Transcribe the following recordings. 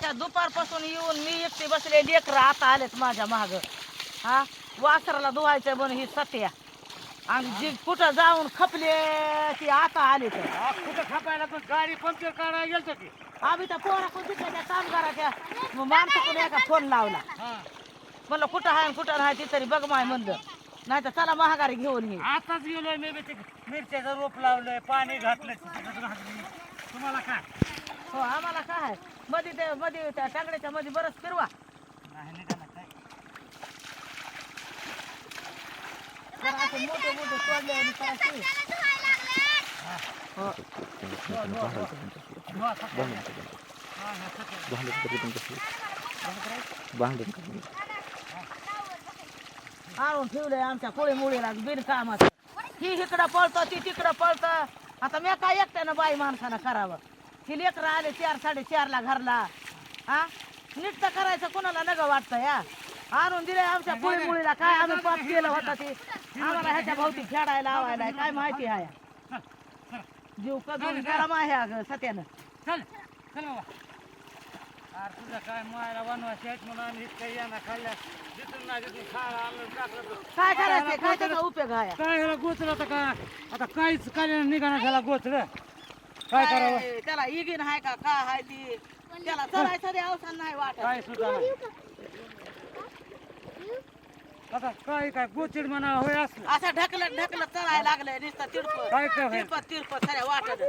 सकाळच्या दुपारपासून येऊन मी एकटी बसले लेकर आता आलेत माझ्या माग. हा? वासराला धुवायचंय म्हणून ही सत्या. आणि जी कुठं जाऊन खपले ती आता आले तर. हा, कुठं खापायला पण गाडी पंक्चर काढायला गेलतो की. आम्ही त्या पोरा कोणत्या त्या कामगाराच्या माणसाकडे एका फोन लावला. हा. म्हणलं कुठं आहे आणि कुठं नाही ती तरी बघ माय म्हणलं. नाही तर चला महागारी घेऊन ये. आताच गेलोय मी बी ते मिरच्याचं रोप लावलंय पाणी घातलं तिथं घातलं. तुम्हाला काय हो आम्हाला काय? आहे मध्ये ते मध्ये त्या टांगड्याच्या मध्ये बरंच फिरवा. नाही निघाला काय? जरा असे मोठे मोठे सोडले आणि. हो. धुवा सकाळी. हा, हा, सकाळी. आणून ठेवलंय आमच्या कोळी मुळीला बिनकामाचं. ही इकडं पळतं ती तिकडं पळतं. आता मी काय एकट्यानं बाई माणसानं करावं? ही लेकरं आले चार साडेचारला घरला. हा? नीट तर करायचं कोणाला नग वाटतं या? आणून दिलंय आमच्या कोळी मुळीला काय आम्ही पाप केलं होतं ते? आम्हाला ह्याच्या भोवती खेळायला लावायला काय माहिती आहे? जीव कधून गरम आहे अगं सत्यानं. चल चल बाबा. अरे तुझं काय मायला बनवायचे आहेत म्हणून आम्ही इतकं याना खाल्ल्या. जिथून ना जिथून खायला आणलं टाकलं तर. काय करायचं? काय त्याचा उपयोग आहे? काय ह्याला गोचर आता का? आता काहीच काय निघाना झाला गोचर. काय करावं? त्याला इगिन आहे का काय आहे ती? त्याला चढायचं रे अवसान नाही वाटत. काय सुद्धा नाही. आता काय काय गोचिड म्हणा होय असलं. असं ढकलत ढकलत चढायला लागलंय नुसतं तिरपत काय होईल. तिरपत तिरपत साऱ्या वाटत.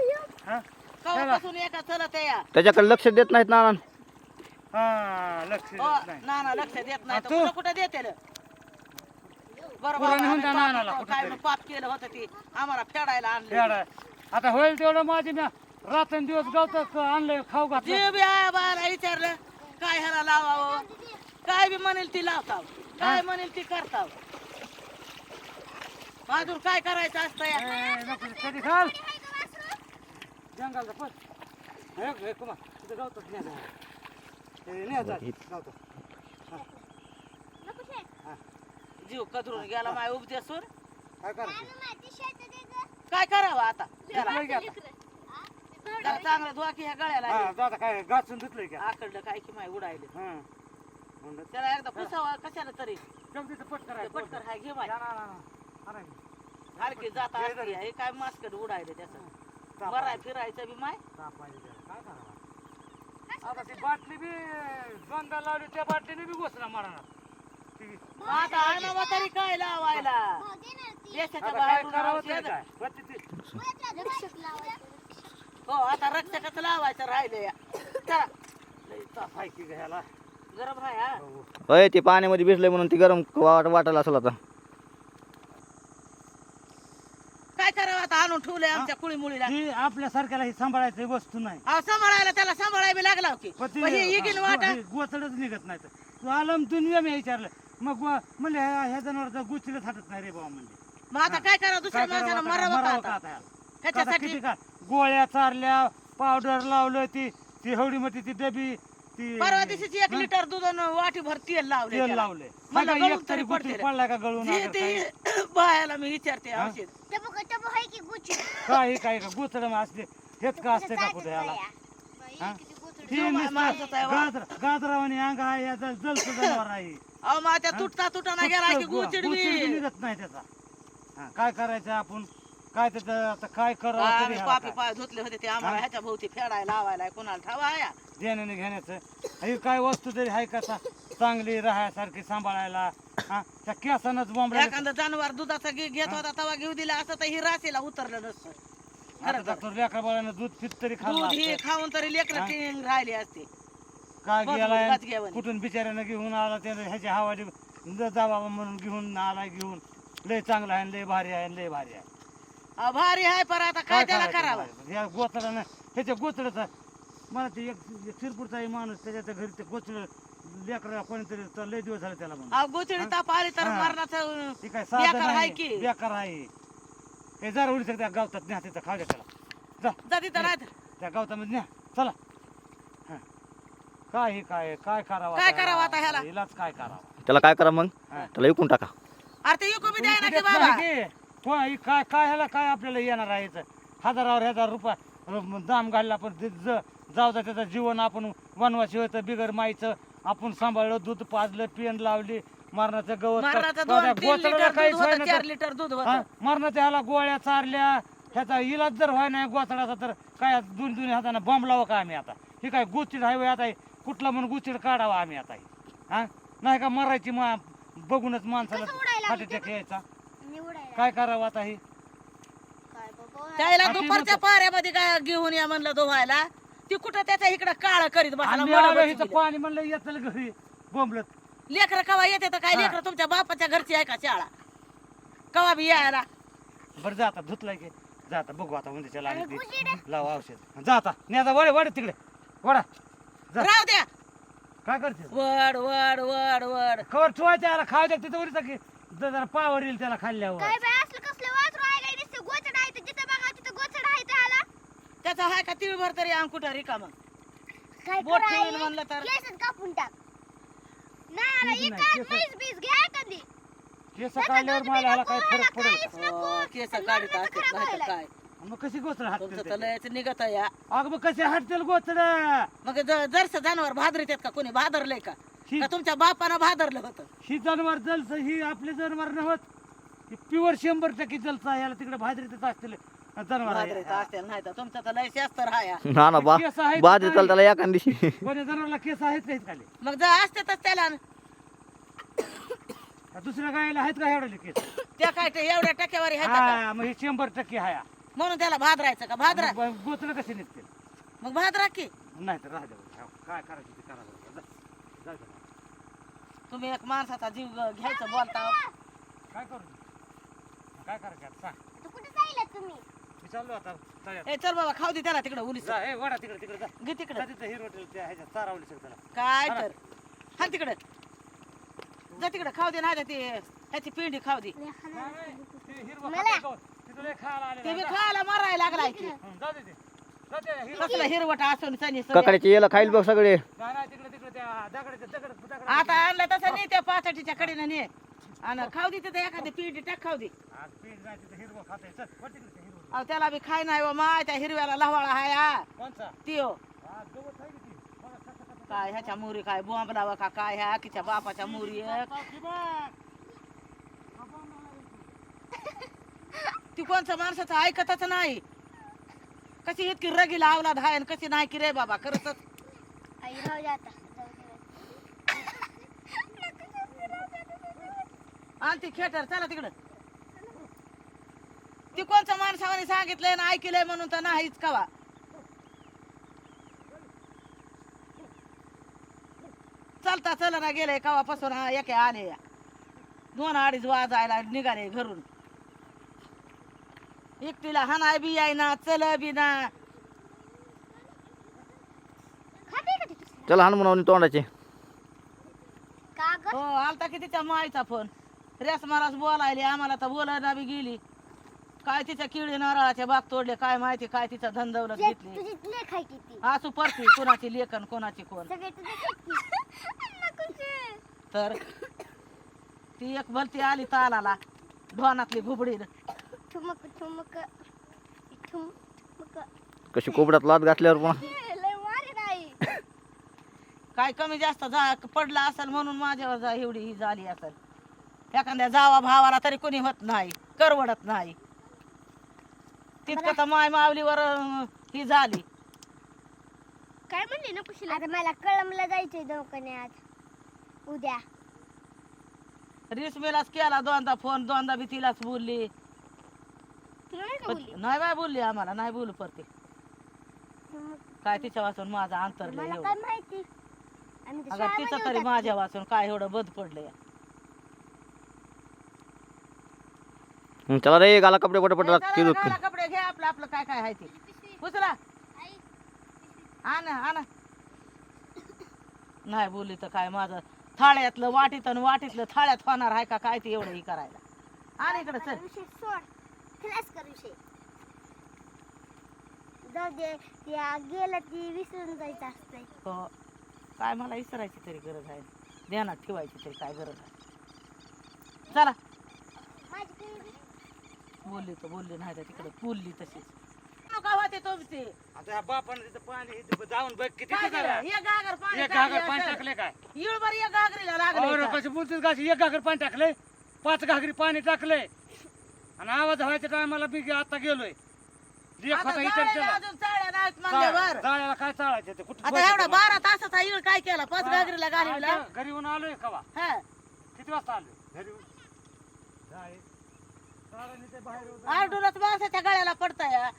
हा? कवापासून एका चलत या? त्याच्याकडे लक्ष देत नाहीत ना हा लक्ष हो देत नाही. ना ना लक्ष देत नाही. तर तू? कुठं कुठं देते बरोबर पुराण होऊन आम्ही जा पाप- नानाला काय. पाप केलं होतं ती? आम्हाला फेडायला आणलं. आता होईल तेवढं माझी मी रात्रंदिवस गवत आणलंय खाऊ घातलं. जे बी आहे बाला विचारलं काय ह्याला लावावं? काय बी म्हणेल ती लावताव. काय म्हणेल ती करताव. अजून काय करायचं असतं या? ए, नको, कधी खाल? जंगलचा पण हे, कुमार, तिथं गवतच. हे, गवतं. जीव कदरून गेला माय उपदेसून काय करायचं? धुतलंय की आता? त्याला चांगलं धुवा की ह्या गळ्याला हा, काय गाचून धुतलंय का? आकडलं काय की माय उडायले. हा. म्हणलं, त्याला एकदा पुसावा कशाला तरी. जाऊ तिथं पट करायचं. पटकर हाय घे माय. ना, ना, जाता तरी. हे काय मास्कट उडायले त्याचं. ताप बराय आली. फिरायचं बी माय. ताप आली त्याला. काय करावं? आता ती बाटली बी दोनदा लावली त्या बाटलीने बी घोसला मारणार. ती- आता आणावा तरी काय लावायला? देशाच्या आता काय बाहेरून करावं तरी औषध. काय? होती ती हो आता रक्षकच लावायचं राहिले चला. लई ताप आहे की घ्यायला गरम आहे हा? होय ते पाण्यामध्ये भिजलंय म्हणून ती गरम वाट वाटायला असेल आता. काय करावं आता? आणून ठेवलंय आमच्या कुळी मुळीला ही आपल्यासारख्याला ही सांभाळायची वस्तू नाही. अहो सांभाळायला त्याला सांभाळायला बी लागला की. पण ती- पण हे इगिन हा, वाटा हे गोचडच निघत नाही तर. तू आलम तू नियम हे विचारलं. मग म्हणले ह्या ह्या जनावरचं गुचडच हातत नाही रे बाबा म्हणले मग आता काय करावं दुसऱ्या काय करावं माणसाला आता? मरावं मरावं का का आता आता? आता ह्याच्यासाठी किती का गोळ्या चारल्या पावडर लावलं ती ती हवडी मध्ये ती डबी ती परवा दिवशीची एक लिटर दूध आणि वाटीभर तेल लावले तेल त्याला. लावले मला सगळं गळून एक तरी तरी गुटी. पडला का गळून जे आलं काय? ते बायाला मी विचारते हा? औषध काय काय का गुचड असते हेच का असते का कुठे ह्याला हा? ती जीव मा- नुसतं माणसाचा आहे वा. गाजर गाजरावानी अंग आहे याचा जनावर आहे अहो माझ्या तुटता तुटाना गेला की गुचिड बी निघत नाही त्याचा. हा, काय करायचं आपण? काय त्याचं आता काय करावं तरी आम्ही ह्याला पापी काय? पाय धुतले होते ते आम्हाला ह्याच्या भोवती फेडायला लावायला कोणाला ठावा या देण्याने घेण्याचं. ही काय वस्तू तरी आहे कसा चांगली राहायसारखी सांभाळायला? हा? त्या केसानच बोंबड्या एखादं जनावर दुधाचा घे- घेत होता तवा घेऊ दिला असं तर ही राशीला उतरलं नसतं. आता डॉक्टर लेकरा बाळानं दूध पित तरी दूध ही. खाऊन तरी लेकर हा? राहिली असते. काय गेलाय? घेऊन. कुठून बिचाऱ्यानं घेऊन आला त्यानं? ह्याच्या हवाली जावा म्हणून घेऊन आला घेऊन. लय चांगला आहे लय भारी आहे लय भारी आहे. भारी आहे पर आता काय त्याला करावं? या गोचडानं ह्याच्या गोचड्याचा मला ते एक शिरपूरचा एक माणूस त्याच्या घरी ते गोचड लेकरा कोणीतरी तर लय दिवस झाले त्याला म्हणून. अहो गोचिडी ताप आली तर हा. मरणाचं ती काय बेकार आहे नाही की. बेकार आहे. हे जरा उडी त्या गावतात न्या तिथं खाऊ द्या त्याला. जा. जा तिथं नाही त्या गावतामध्ये न्या. चला. काय हे काय? काय करावं काय आता करावं आता ह्याला? इलाज काय करावं? त्याला काय करा मग. त्याला विकून टाका. अरे ते युको बी द्या ना की बाबा. नाही की. कोण- हे काय काय ह्याला काय आपल्याला येणार आहे याचं? हजारावर हजार रुपये दाम घालला पण ते ज- जाऊ द्या त्याचं जीवन आपण वनवासी होतं बिगर माईचं. आपण सांभाळलं दूध पाजलं पेन लावली मरणाचं गवत मरणाचं जाऊ द्या, दोन तीन गोचडाला लिटर काहीच दूध व्हाय होतं ना चार तर- लिटर दूध हा, होतं. मरणाच्या ह्याला गोळ्या चारल्या ह्याचा इलाज जर व्हाय नाही गोचडाचा तर काय दोन दोन हाताने बॉम्ब लावा का आम्ही आता? हे काय गुचिड हायवे आता? हे कुठला म्हणून गुचिड काढावा आम्ही आता हे. हा? नाही का मरायची मा बघूनच माणसाला हार्ट अटॅक यायचा. निवडायला काय करावं आता हे? काय बाबा? त्याला दुपारच्या. पाऱ्यामध्ये काय घेऊन या म्हणलं धुवायला ती कुठं त्याच्या इकडं काळ करीत आम्ही आलो पाणी म्हणलं येतल घरी बोंबलत. लेकर कवा येते तर काय? हा. लेकर तुमच्या बापाच्या घरची आहे का शाळा? कवा बी यायला? बरं जा आता धुतलाय की. जा आता बघू आता उंदीच्या लागली लाव औषध. जा आता नाही आता वड वड तिकडे. वडा जा. राहू द्या. काय करते वड वड वड वड. कवर ठेवायचं याला खाऊ द्या तिथं वरीचा की जरा पावर येईल त्याला खाल्ल्यावर. काय बाय असलं कसलं वाजरू आहे गोचड जिथं बघा तिथं गोचड आहे त्याला त्याचा हाय का तिळभर तरी अंकुठा रिकामा? काय बोट करायला? ठेवीन म्हणलं तर. केसच कापून टाक. नाही आला केस नाही, एकाच केस. म्हैस बीस घ्या कधी केस काढल्यावर मला ह्याला काय फरक पडेल हो, केस काढीत असतात नाही तर काय? मग कशी गोचड तुमचं तर लयच निघत या. अगं मग कशी हाटतील गोचड मग ज- जरसं जनावर भादरीत आहेत का? कोणी भादरलंय का? ही का तुमच्या बापानं भादरलं होतं? ही जनावर जलस ही आपले जनावर नव्हत. प्युअर शंभर टक्के जलस आहे. याला तिकडे भाजरीतच असतील जनावर. भादरीत असतील नाही तर तुमचं तर लय शास्त्र हाया ना ना बा केस आहेत त्याला कोणी जनावरला केस आहेत का खाली? मग जर असतातच त्याला. का दुसऱ्या गायला आहेत का एवढे केस? त्या काय ते एवढ्या टक्क्यावर आहेत का? हा मग हे शंभर टक्के हाया. म्हणून त्याला भादरायचं का? भादरा गोचड कसे निघतील? मग भादरा की? नाही तर राहू द्या काय करायचं ते करा बरं. जा- जाऊ द्या. तुम्ही एक माणसाचा जीव ग- घ्यायचं बोलता. काय करू काय करायचं आता? सांग. तू कुठे जायला तुम्ही? मी चाललो आता. तळ्यात. ए चल बाबा खाऊ दे त्याला तिकडं उलीस जा ए वडा तिकडे तिकडे जा. घे तिकडं. तिथं हिरो त्या ह्याच्यात. चारावली त्याला. काय तर. हा तिकडं. जा तिकडं खाऊ दे नाही तर ते ह्याची पिंडी खाऊ दे. ते हिरवं मला? खातं गवत. खायला आलेलं ते आहे. बी जा. खायला मारायला लागलाय की. हं, जा दे ते. जा ते हिरवं- कसलं हिरवट असून सनी सनी. ककड्याचे याला खाईल बघ सगळे. जा ना तिकडे तिकडे त्या दगडाच्या दगड दगड आता आणलं तसं नाही त्या पाचटीच्या कडेनं ने आणि खाऊ दे तिथं एखादी पिंडी टाक खाऊ दे. पीठ अहो त्याला बी खाय नाही व माय त्या हिरव्याला लवाळा हाय हा. कोणचा? ती हो. हा काय ह्याच्या मुरी काय बॉम्ब लावा का काय ह्या आकीच्या बापाच्या मुरी एक. खा. की बघ. ती कोणचं माणसाचं ऐकतच नाही? कशी इतकी रगी लावला धाय आणि कशी नाही की रे बाबा खरंच आई राहू दे. आणि ती खेटर चला तिकडं. ती कोणचं माणसावाने सांगितलंय ना ऐकलंय म्हणून तर नाहीच कवा. चालता चला ना गेले कवापासून हा एके आले. या दोन अडीच वाजायला निघाले घरून. एकटीला हाणाय बी ना चल बी ना. खाते का ती दुसरं? चला हान म्हणून तोंडाचे. का ग हो आलता की तिच्या मायचा फोन? रेस मारास बोलायली आम्हाला तर बोलायला बी गेली. काय तिच्या किडी नारळाचे बाग तोडले काय माहिती काय तिचा धंदवलत जे घेतली. तुझी लेख आहे किती असू पडती कोणाची लेखन कोणाची कोण. सगळे तुझे किती तर ती एक भलती आली तालाला ढोनातली घुबडी ठुमक ठुमक. ठुम ठुमक. कशी कोबड्यात लात घातल्यावर पुन्हा लय मारे नाही काय कमी जास्त जा पडला असेल म्हणून माझ्यावर जा एवढी ही झाली असेल. एखाद्या जावा भावाला तरी कोणी होत नाही करवडत नाही. तितकं तर माय मावलीवर अं, ही झाली. काय म्हणली ना कुशीला आता मला कळमला जायचंय दवाखान्यात उद्या. रेशमीलाच केला दोनदा फोन दोनदा बी तिलाच बोलली. तुला नाही का पण बोलली? नाही बाय बोलली आम्हाला नाही बोलू परते. मग काय तिच्या वाचून माझं अंतर मला एवढं. काय माहिती? आम्ही तर अगं तिचं तरी होतात. माझ्या वाचून काय एवढं बंद पडलं हं, चला रे गाला कपडे पटापट ए, चला, कपडे घे आपलं आपलं काय काय आहे ते. उचला. आणा आणा. नाही बोलली तर काय माझं थाळ्यातलं वाटीत आणि वाटीतलं थाळ्यात होणार आहे का काय ते एवढं ही करायला. आणि इकडे चल. विषय सोड. खलास कर जाऊ दे त्या गेलं ती विसरून जायचं असतंय. हो. काय मला विसरायची तरी गरज आहे. ध्यानात ठेवायची तरी काय गरज आहे? चला. माझी काही बोलली तर बोलली नाही तर तिकडे बोलली तशीच. का होते तुमचे आता ह्या बापानं तिथं पाणी इथं जाऊन बघ किती काय झालं? एक पाणी एक घागर टाकलं पाणी. टाकले काय? इळभर एक घागरीला लागले अरे कशी बोलतेस का एक घागर पाणी टाकले पाच घागरी पाणी टाकले आणि आवाज व्हायच्या टायमाला मी आता गेलोय लेख आता होता विचार जाळ्याला केला अजून चाळ्या नाहीत म्हणल्यावर. जाळ्याला काय चाळायचं ते? कुठं आता एवढा बारा तासाचा इळ काय केला? पाच घालविला आज घरी येऊन आलोय कवा? हा. किती वाजता आलोय? घरी येऊन. बाहेर. आरडूनच माणसाच्या गळ्याला पडताय.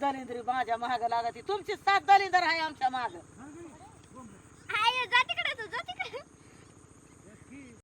दलिंद्री माझ्या महाग लागती. तुमची सात दलिंदर आहे आमच्या माग. आय जा तिकडे तू जा तिकडे.